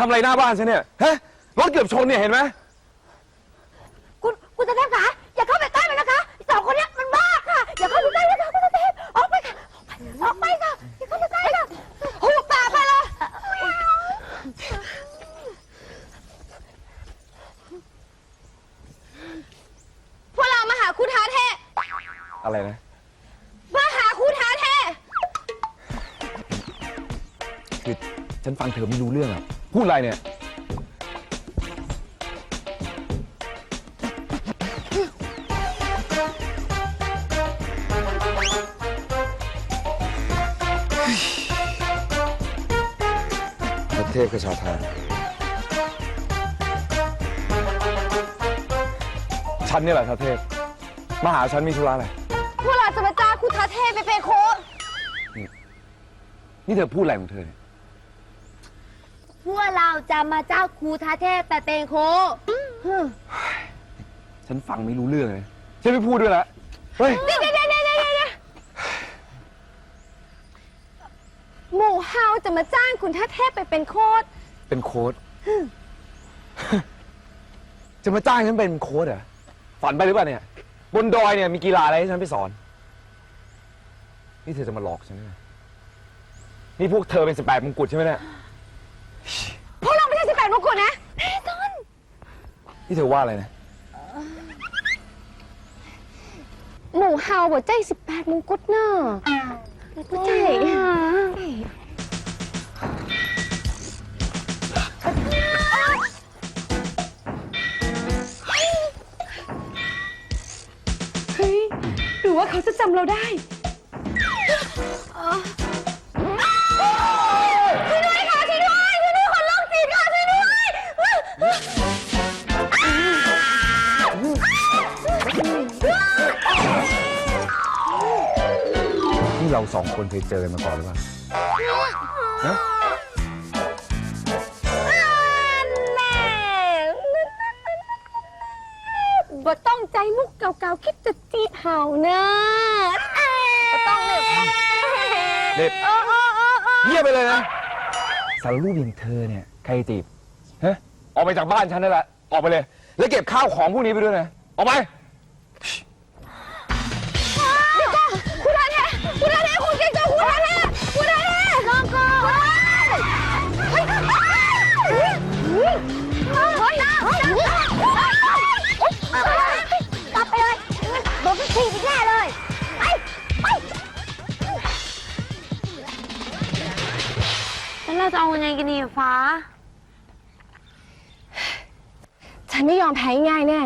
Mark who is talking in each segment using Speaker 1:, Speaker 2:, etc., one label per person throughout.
Speaker 1: ทำอะไรหน้าบ้านฉันเนี่ยฮะรถเกือบชนเนี่ยเห็นไหม
Speaker 2: คุณคุณตาเทพคะอย่าเข้าไปใกล้มันนะคะสองคนเนี้ยมันบ้าค่ะ อย่าเข้าไปใกล้นะคะคุณตาเทพออกไปค่ะออกไปค่ะอย่าเข้าไปใกล้ค่ะหูปากไปเลย
Speaker 3: พวกเรามาหาครูท้าเท
Speaker 1: อะไรนะ
Speaker 3: มาหาครูท้าเท
Speaker 1: คือฉันฟังเธอไม่รู้เรื่องอะ พูดอะไรเนี่ย ประเทศกระชาทานฉันนี่แหละทัเทพ มาหาฉันมีธุระอะไร
Speaker 3: พวกเราจะมาจ้างครูท้าเทไปเป็นโค้ช
Speaker 1: นี่เธอพูดอะไรของเธอเนี่ย
Speaker 2: พวกเราจะมาเจ้าครูทาเทพแต่เป็นโค
Speaker 1: ฉันฟังไม่รู้เรื่องเลยฉันไม่พูดด้วยละเฮ้ย
Speaker 3: เดี๋ยวเดี๋ยวเดี๋ยวเดี๋ยวเดี๋ยวหมู่เฮาจะมาจ้างคุณท้าเทพไปเป็นโค้ช
Speaker 1: เป็นโค้ดจะมาจ้างฉันเป็นโค้ดเหรอฝันไปหรือเปล่าเนี่ย บนดอยเนี่ยมีกีฬาอะไรให้ฉันไปสอน นี่เธอจะมาหลอกฉันนะนี่พวกเธอเป็นสิบแปดมงกุฎใช่ไหมเนี่ย
Speaker 3: พวกเราไม่ใช่สิบแปดมงกุฎนะ
Speaker 1: นี่เธอว่าอะไรนะ
Speaker 3: หมู่เฮาบ่ใจสิบแปดมงกุฎเนอะบ่ใจเฮ้ยหรือว่าเขาจะจำเราได้
Speaker 1: เราสองคนเคยเจอกันมาก่อนหรือเปล่าฮะ
Speaker 3: บ่ต้องใจมุกเก่าๆ คิดจะจีบเห่านะบ่ต้องเลย
Speaker 1: เด็บ
Speaker 3: เออเออเออเออ
Speaker 1: เงียบไปเลยนะ สารรูปอย่างเธอเนี่ยใครจีบฮะออกไปจากบ้านฉันนั่นแหละ ออกไปเลย แล้วเก็บข้าวของพวกนี้ไปด้วยนะ ออกไป
Speaker 3: กลั
Speaker 2: บไปเลยโดนพี่ทีอีกแน่เลย ไป ไป
Speaker 3: แล้วเราจะเอายังไงกันดีอะฟ้า ฉันไม่ยอมแพ้ง่ายแน่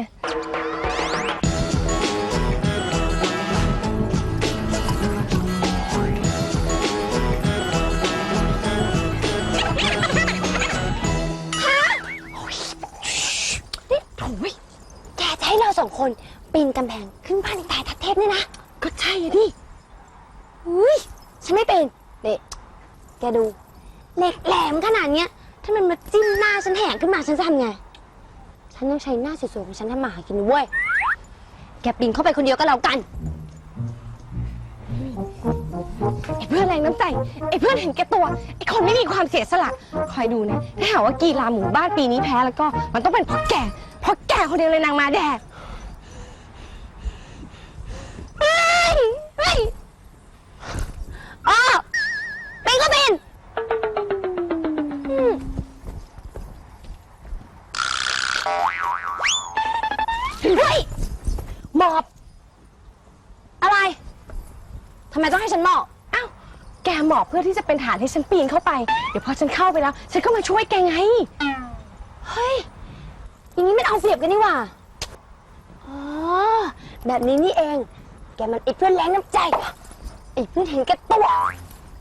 Speaker 2: โถุยแกจะให้เราสองคนปีนกำแพงขึ้นบ้านในตายทัดเทพเนี่ยนะ
Speaker 3: ก็ใช่อะดิ
Speaker 2: อุ้ยฉันไม่เป็นเด็แกดูเหล็กแหลมขนาดเนี้ย ถ้ามันมาจิ้มหน้าฉันแหงขึ้นมาฉันจะทำไง ฉันต้องใช้หน้าสวยๆของฉันทำมาหากินนะเว้ย แกปีนเข้าไปคนเดียวก็แล้วกัน
Speaker 3: ไอ้เพื่อนแรงน้ำใจไอ้เพื่อนเห็นแก่ตัวไอ้คนไม่มีความเสียสละ คอยดูนะ ถ้าหากว่ากีฬาหมู่บ้านปีนี้แพ้แล้วก็มันต้องเป็นเพราะแก เพราะแกคนเดียวเลยนางมาแดดเฮ้ยเฮ้ย
Speaker 2: อ้อปีนก็ปีนอืมเฮ้ยหมอบ อะไร ทำไมต้องให้ฉันหมอบ
Speaker 3: อ้าว แกหมอบเพื่อที่จะเป็นฐานให้ฉันปีนเข้าไป เดี๋ยวพอฉันเข้าไปแล้ว ฉันก็มาช่วยแกไง
Speaker 2: เฮ้ยอย่างนี้ มันเอาเปรียบกันนี่หว่าอ๋อแบบนี้นี่เอง แกมันไอ้เพื่อนแรงน้ำใจไอ้เพื่อนเห็นแกตัว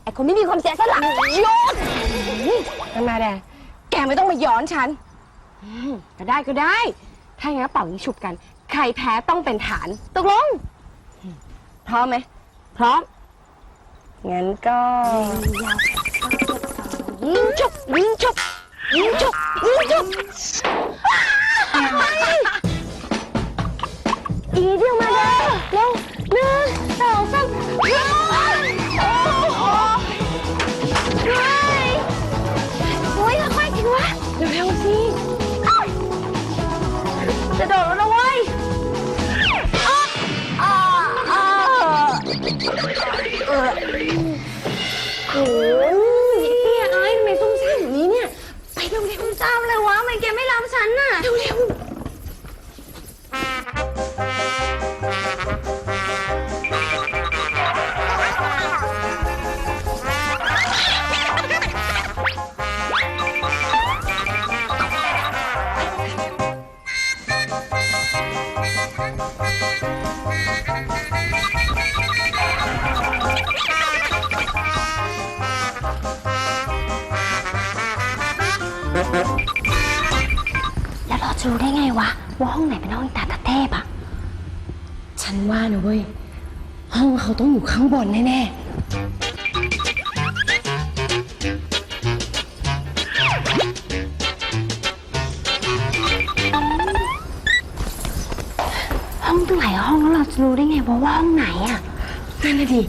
Speaker 2: ไอ้คนไม่มีความเสียสละโยน
Speaker 3: นางมาแดแกไม่ต้องมาย้อนฉันอืมก็ได้ก็ได้ ถ้าอย่างนั้นเป่ายิงฉุบกัน ใครแพ้ต้องเป็นฐาน ตกลง พร้อมไหม
Speaker 2: พร้อม
Speaker 3: งั้นก็
Speaker 2: ยิงจุบยิงจุบยิงจุบยิงจุบ อีเจะรู้ได้ไงวะ ว่าห้องไหนเป็นห้องอีตาตาเทพอะ
Speaker 3: ฉันว่านะเว้ย ห้องเขาต้องอยู่ข้างบนแน่
Speaker 2: ห้องตั้งหลายห้องแล้วเราจะรู้ได้ไงว่าว่าห้องไหนอะ
Speaker 3: ๆนั่นน่ะดิ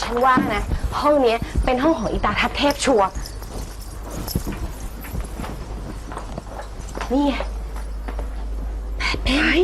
Speaker 3: ฉันว่านะ ห้องเนี้ยเป็นห้องของอีตาทัพเทพชัวร์นี่ไงแผน